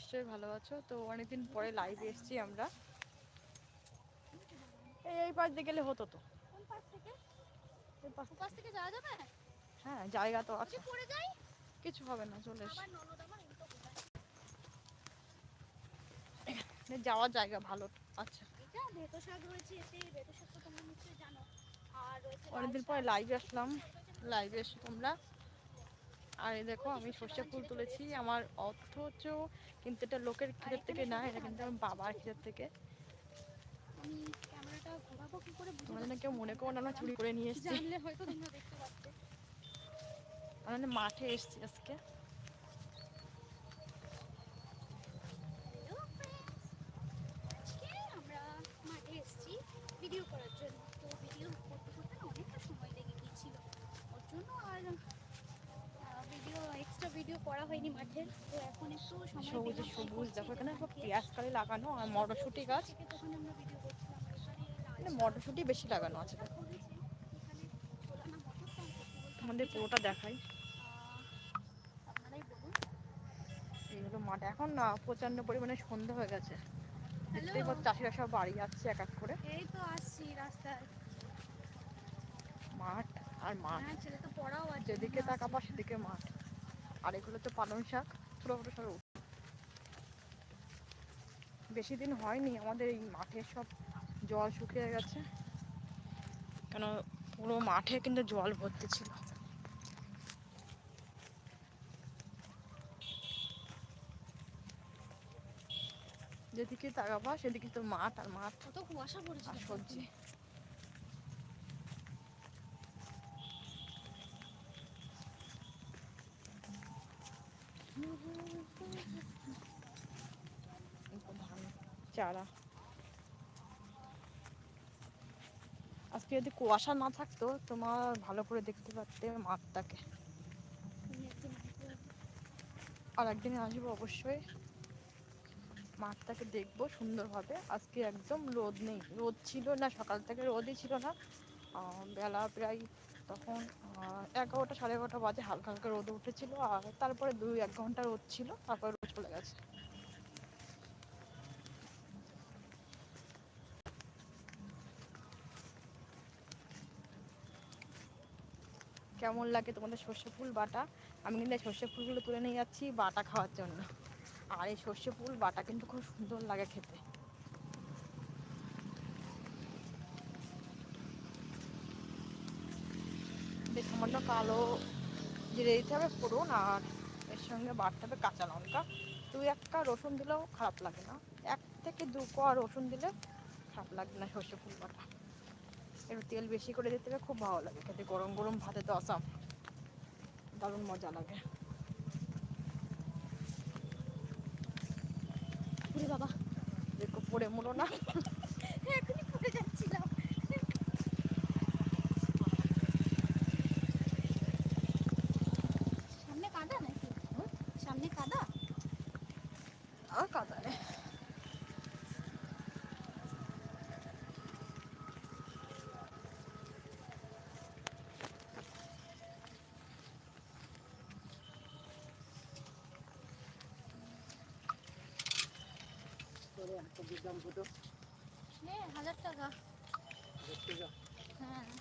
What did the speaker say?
নিশ্চয়ই ভালো আছো। তো অনেকদিন পরে লাইভে এসেছি আমরা। এই এই পাশ দিয়ে গেলে হতো তো। পাশ থেকে? যাওয়া যাবে? হ্যাঁ জায়গা তো আছে। পড়ে যাই? কিছু হবে না চলে এসে। যাওয়ার জায়গা ভালো আচ্ছা অনেকদিন পরে লাইভে আসলাম। লাইভে এসে তোমরা। আর এই দেখো আমি সর্ষে ফুল তুলেছি। আমার অথচ কিন্তু এটা লোকের ক্ষেতের থেকে না এটা কিন্তু আমার বাবার ক্ষেতের থেকে। কেউ মনে করো না আমরা চুরি করে নিয়ে এসেছি। মাঠে এসছি আজকে হ্যালো ফ্রেন্ডস আজকে আমরা মাঠে এসেছি ভিডিও করার জন্য তো ভিডিও করতে করতে না অনেকটা সময় লেগে গিয়েছিল ওর জন্য আর ভিডিও এক্সট্রা ভিডিও করা হয়নি মাঠে তো এখন একটু সময় সবুজে পেলাম, তাই সবুজ দেখো এখানে সব পেঁয়াজ কালি লাগানো আর মটরশুঁটি গাছ। এখানে বেশি লাগানো আছে। আমাদের পুরোটা দেখাই। মাঠ। এখন না প্রচণ্ড পরিমাণে সন্ধ্যা হয়ে গেছে। দেখতেই চাষিরা সব বাড়ি যাচ্ছে এক এক করে। এই তো আসছি রাস্তায়। মাঠ আর মাঠ। হ্যাঁ ছেলে তো পড়াও আছে। যেদিকে তাকাবা সেদিকে মাঠ। আর এগুলো তো পালং শাক ছোটো ছোটো সব বেশি দিন হয়নি আমাদের এই মাঠে সব জল শুকিয়ে গেছে। কেন পুরো মাঠে কিন্তু জল ভর্তি ছিল। যেদিকে তাকাবা সেদিকে তো মাঠ আর মাঠ কত কুয়াশা পড়েছে সবজি এই তো ধান চারা। আজকে যদি কুয়াশা না থাকতো, তোমার ভালো করে দেখতে পারতে মাঠটাকে। আর একদিন আসব অবশ্যই। মাঠটাকে দেখব সুন্দরভাবে। আজকে একদম রোদ নেই। রোদ ছিল না, সকাল থেকে রোদই ছিল না। বেলা প্রায় তখন এগারোটা সাড়ে এগারোটা বাজে হালকা হালকা রোদ উঠেছিল আর তারপরে দুই এক ঘণ্টা রোদ ছিল, তারপরে রোদ চলে গেছে। কেমন লাগে তোমাদের সর্ষে ফুল বাটা? আমি কিন্তু সর্ষে ফুলগুলো তুলে নিয়ে যাচ্ছি বাটা খাওয়ার জন্য। আর এই সর্ষে ফুল বাটা কিন্তু খুব সুন্দর লাগে খেতে বেশ সামান্য কালো জিরে দিতে হবে ফোড়ন আর এর সঙ্গে বাড়তে হবে কাঁচা লঙ্কা। দুই একটা রসুন দিলেও খারাপ লাগে না। এক থেকে দু কোয়া রসুন দিলে খারাপ লাগবে না সর্ষে ফুল বাটা একটু তেল বেশি করে দিতে হবে, খুব ভালো লাগে খেতে। গরম গরম ভাতে আসাম। দারুণ মজা লাগে। বাবা, দেখো পড়ে মুলো না এখনই পড়ে যাচ্ছিলাম সামনে কাদা নাকি হুম? সামনে কাদা? আর কাদারে নে হাজার টাকা। হ্যাঁ।